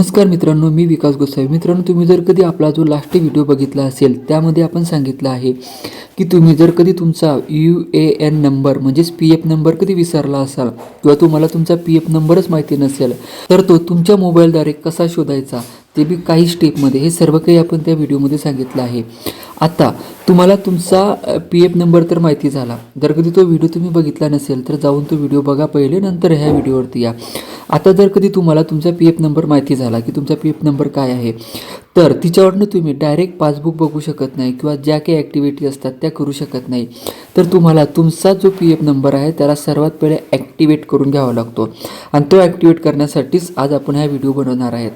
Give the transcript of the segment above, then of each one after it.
नमस्कार मित्रांनो मी विकास गोसावी. मित्रांनो तुम्ही जर कधी आपला जो लास्ट व्हिडिओ बघितला असेल त्यामध्ये आपण सांगितलं आहे की तुम्ही जर कधी तुमचा यू ए एन नंबर म्हणजेच पी एफ नंबर कधी विसरला असाल किंवा तुम्हाला तुमचा पी एफ नंबरच माहिती नसेल तर तो तुमच्या मोबाईलद्वारे कसा शोधायचा ते बी काही स्टेपमध्ये हे सर्व काही आपण त्या व्हिडिओमध्ये सांगितलं आहे. आता तुम्हाला तुमचा पी एफ नंबर तर माहिती झाला. जर कधी तो व्हिडिओ तुम्ही बघितला नसेल तर जाऊन तो व्हिडिओ बघा पहिले नंतर ह्या व्हिडिओवरती या. आता जर कधी तुम्हाला तुमचा पी एफ नंबर माहिती झाला की तुमचा पी एफ नंबर काय आहे तर तिच्यावरनं तुम्ही डायरेक्ट पासबुक बघू शकत नाही किंवा ज्या काही ॲक्टिव्हिटी असतात त्या करू शकत नाही. तर तुम्हाला तुमचा जो पी एफ नंबर आहे त्याला सर्वात पहिले ॲक्टिवेट करून घ्यावा लागतो. आणि तो ॲक्टिवेट करण्यासाठीच आज आपण हा व्हिडिओ बनवणार आहेत.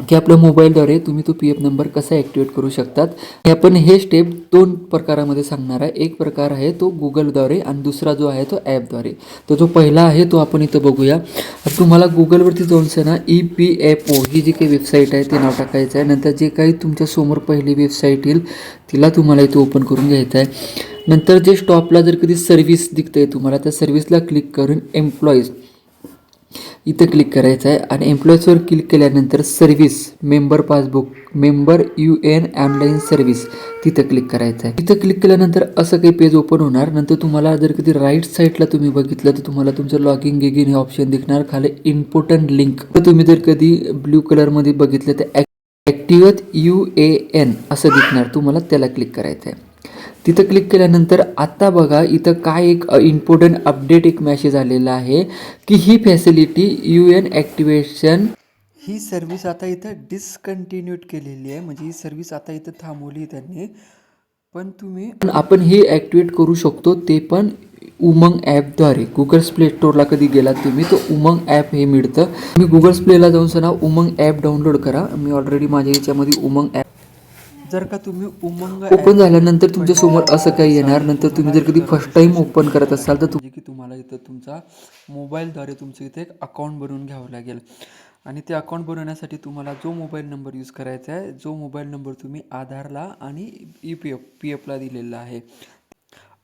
की आपल्या मोबाईलद्वारे तुम्ही तो पी एफ नंबर कसा ॲक्टिवेट करू शकतात हे आपण हे स्टेप दोन प्रकारामध्ये सांगणार आहे. एक प्रकार आहे तो गुगलद्वारे आणि दुसरा जो आहे तो ॲपद्वारे तर जो पहिला आहे तो आपण इथं बघूया. तुम्हाला गुगलवरती जाऊन ना ई पी एफ ओ ही जी काही वेबसाईट आहे ते नाव टाकायचं आहे. नंतर जे काही तुमच्यासमोर पहिली वेबसाईट येईल तिला तुम्हाला इथं ओपन करून घ्यायचं आहे. नंतर जे स्टॉपला जर कधी सर्व्हिस आहे तुम्हाला त्या सर्व्हिसला क्लिक करून एम्प्लॉईज इथं क्लिक करायचं आहे आणि एम्प्लॉईजवर क्लिक केल्यानंतर service member passbook member U N online service तिथं क्लिक करायचं आहे. तिथं क्लिक केल्यानंतर असं काही पेज ओपन होणार नंतर तुम्हाला जर कधी राईट साईडला तुम्ही बघितलं तर तुम्हाला तुमचं लॉगिन गिगिन हे ऑप्शन दिसणार. खाली इम्पॉर्टंट लिंक तर तुम्ही जर कधी ब्ल्यू कलरमध्ये बघितलं तर ॲक्टिवत यू ए एन असं दिसणार. तुम्हाला त्याला क्लिक करायचं आहे. तिथं क्लिक केल्यानंतर आता बघा इथं काय एक इम्पॉर्टंट अपडेट एक मॅसेज आलेला आहे की ही फॅसिलिटी यू एन ॲक्टिवेशन ही सर्विस आता इथं डिसकंटिन्यूट केलेली आहे. म्हणजे ही सर्विस आता इथं थांबवली त्यांनी. पण तुम्ही आपण हे ॲक्टिवेट करू शकतो. ते पण उमंग ॲपद्वारे. गुगल प्ले स्टोअरला कधी गेलात तुम्ही तर उमंग ॲप हे मिळतं. मी गुगल प्लेला जाऊन सना उमंग ॲप डाउनलोड करा. मी ऑलरेडी माझ्या याच्यामध्ये उमंग ॲप जर का तुम्ही उमंग ओपन झाल्यानंतर तुमच्यासमोर असं काही येणार नंतर तुम्ही जर कधी फर्स्ट टाइम ओपन करत असाल तर तुम्ही की तुम्हाला इथं तुमचा मोबाईलद्वारे तुमचं इथे एक अकाउंट बनवून घ्यावं लागेल. आणि ते अकाउंट बनवण्यासाठी तुम्हाला जो मोबाईल नंबर यूज करायचा आहे जो मोबाईल नंबर तुम्ही आधारला आणि ई पी एफ पी एफला दिलेला आहे.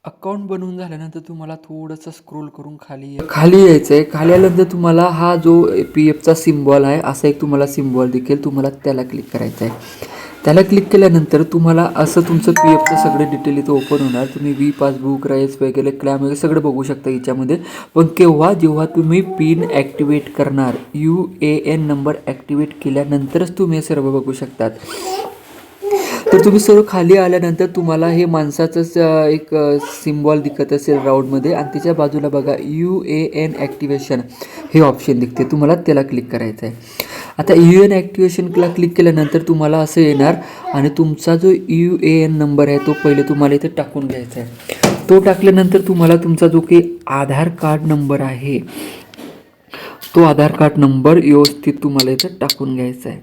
अकाउंट बनवून झाल्यानंतर तुम्हाला थोडंसं स्क्रोल करून खाली खाली यायचं आहे. खाली आल्यानंतर तुम्हाला हा जो पी एफचा सिम्बॉल आहे असा एक तुम्हाला सिम्बॉल दिखेल. तुम्हाला त्याला क्लिक करायचं आहे. त्याला क्लिक केल्यानंतर तुम्हाला असं तुमचं पी एफचं सगळं डिटेल इथं ओपन होणार. तुम्ही वी पासबुक राईस वगैरे क्लॅम वगैरे सगळं बघू शकता याच्यामध्ये. पण केव्हा जेव्हा तुम्ही पिन ॲक्टिवेट करणार U A N number activate केल्यानंतरच तुम्ही हे सर्व बघू शकतात. तर तुम्ही सर्व खाली आल्यानंतर तुम्हाला हे माणसाचंच एक सिम्बॉल दिखत असेल राऊंडमध्ये आणि त्याच्या बाजूला बघा यू ए एन ॲक्टिवेशन हे ऑप्शन दिखते तुम्हाला त्याला क्लिक करायचं आहे आता यू एन ॲक्टिवेशनला क्लिक केल्यानंतर तुम्हाला असं येणार आणि तुमचा जो यू ए एन नंबर आहे तो पहिले तुम्हाला इथे टाकून घ्यायचा आहे. तो टाकल्यानंतर तुम्हाला तुमचा जो काही आधार कार्ड नंबर आहे तो आधार कार्ड नंबर व्यवस्थित तुम्हाला इथं टाकून घ्यायचा आहे.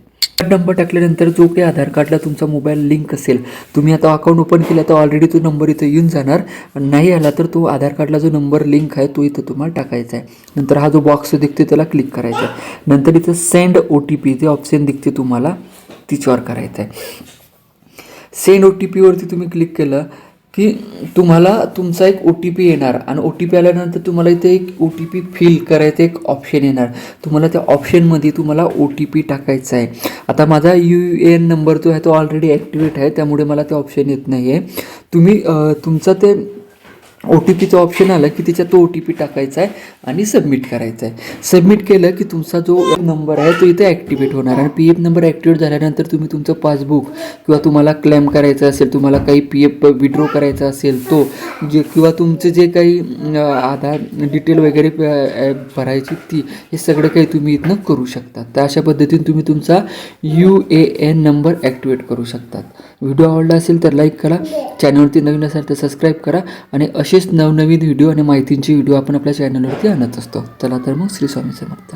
नंबर टाकल्यानंतर जो काही आधार कार्डला तुमचा मोबाईल लिंक असेल तुम्ही आता अकाउंट ओपन केला तर ऑलरेडी तो नंबर इथं येऊन जाणार. नाही आला तर तो आधार कार्डला जो नंबर लिंक आहे तो इथं तुम्हाला टाकायचा आहे. नंतर हा जो बॉक्स दिसते त्याला क्लिक करायचा आहे. नंतर इथं सेंड ओ टी पी जे ऑप्शन दिखते तुम्हाला तिच्यावर करायचं आहे. सेंड ओ टी पीवरती तुम्ही क्लिक केलं की तुम्हाला तुमचा एक ओ टी पी येणार. आणि ओ टी पी आल्यानंतर तुम्हाला इथे एक ओ टी पी फिल करायचं एक ऑप्शन येणार. तुम्हाला त्या ऑप्शनमध्ये तुम्हाला ओ टी पी टाकायचा आहे. आता माझा यू ए एन नंबर जो आहे तो ऑलरेडी ॲक्टिवेट आहे. त्यामुळे मला ते ऑप्शन येत नाही आहे तुम्ही तुमचा ते ओ टी पीचं ऑप्शन आलं की त्याच्यात तो ओ टी पी टाकायचा आहे आणि सबमिट करायचा आहे. सबमिट केलं की तुमचा जो नंबर आहे तो इथे ॲक्टिवेट होणार आणि पी एफ नंबर ॲक्टिवेट झाल्यानंतर तुम्ही तुमचं पासबुक किंवा तुम्हाला क्लेम करायचं असेल तुम्हाला काही पी एफ विड्रॉ करायचा असेल तो जे किंवा तुमचं जे काही आधार डिटेल वगैरे भरायची ती हे सगळं काही तुम्ही इथनं करू शकता तर अशा पद्धतीने तुम्ही तुमचा U A N number activate करू शकतात. व्हिडिओ आवडला असेल तर लाईक करा. चॅनलवरती नवीन असेल तर सबस्क्राईब करा. आणि असेच नवनवीन व्हिडिओ आणि माहितींचे व्हिडिओ आपण आपल्या चॅनलवरती आणत असतो. चला तर मग श्री स्वामी समर्थ.